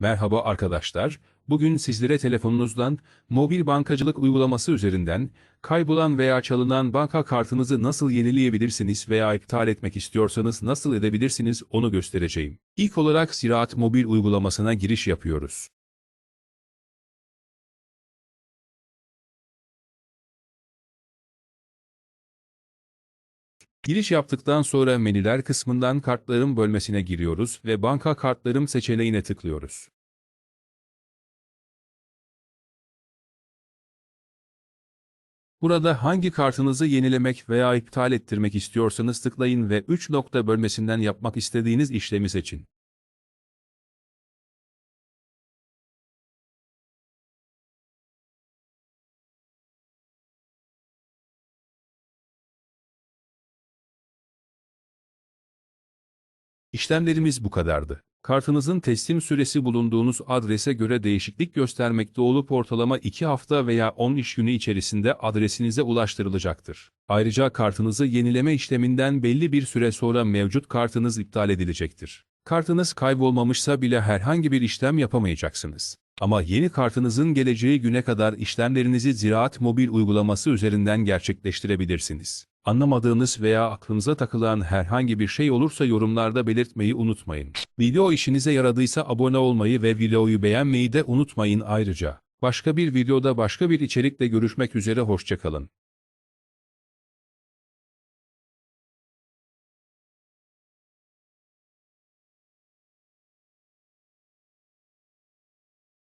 Merhaba arkadaşlar, bugün sizlere telefonunuzdan mobil bankacılık uygulaması üzerinden kaybolan veya çalınan banka kartınızı nasıl yenileyebilirsiniz veya iptal etmek istiyorsanız nasıl edebilirsiniz onu göstereceğim. İlk olarak Ziraat mobil uygulamasına giriş yapıyoruz. Giriş yaptıktan sonra menüler kısmından kartlarım bölmesine giriyoruz ve banka kartlarım seçeneğine tıklıyoruz. Burada hangi kartınızı yenilemek veya iptal ettirmek istiyorsanız tıklayın ve 3 nokta bölmesinden yapmak istediğiniz işlemi seçin. İşlemlerimiz bu kadardı. Kartınızın teslim süresi bulunduğunuz adrese göre değişiklik göstermekte olup ortalama 2 hafta veya 10 iş günü içerisinde adresinize ulaştırılacaktır. Ayrıca kartınızı yenileme işleminden belli bir süre sonra mevcut kartınız iptal edilecektir. Kartınız kaybolmamışsa bile herhangi bir işlem yapamayacaksınız. Ama yeni kartınızın geleceği güne kadar işlemlerinizi Ziraat mobil uygulaması üzerinden gerçekleştirebilirsiniz. Anlamadığınız veya aklınıza takılan herhangi bir şey olursa yorumlarda belirtmeyi unutmayın. Video işinize yaradıysa abone olmayı ve videoyu beğenmeyi de unutmayın ayrıca. Başka bir videoda başka bir içerikle görüşmek üzere hoşçakalın.